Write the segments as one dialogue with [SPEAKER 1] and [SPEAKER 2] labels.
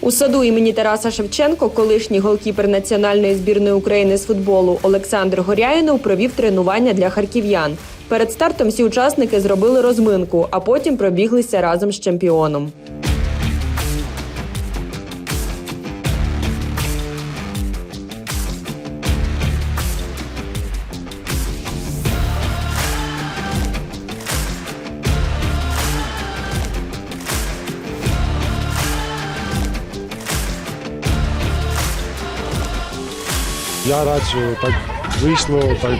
[SPEAKER 1] У саду імені Тараса Шевченко колишній голкіпер національної збірної України з футболу Олександр Горяїнов провів тренування для харків'ян. Перед стартом всі учасники зробили розминку, а потім пробіглися разом з чемпіоном.
[SPEAKER 2] Я рад, що так вийшло, так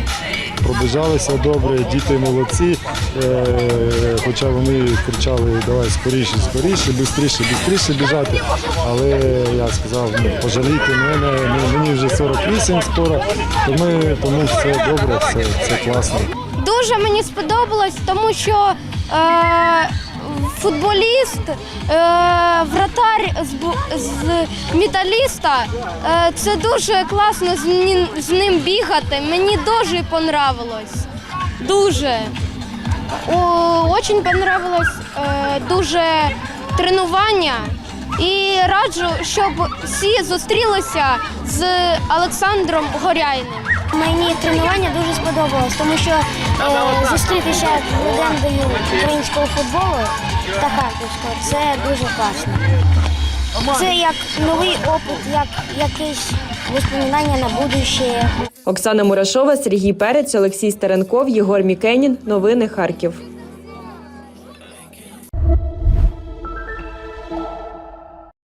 [SPEAKER 2] пробіжалися добре, діти молодці. Е, хоча вони кричали, давай скоріше, скоріше, швидше, швидше біжати. Але я сказав, ну, пожалійте мене, ну, мені вже 48 скоро, тому, тому все добре, все, все класно.
[SPEAKER 3] Дуже мені сподобалось, тому що е, футболіст, е, вратар з, металіста, е, це дуже класно з, ним- бігати. Мені дуже понравилось. Дуже. Очень понравилось е, дуже тренування. І раджу, щоб всі зустрілися з Олександром Горяйним.
[SPEAKER 4] Мені тренування дуже сподобалось, тому що е, зустрітися з легендою українського футболу та харківського це дуже класно. Це як новий опит, як якесь воспоминання на будущее.
[SPEAKER 1] Оксана Мурашова, Сергій Перець, Олексій Старенков, Єгор Мікенін. Новини Харків.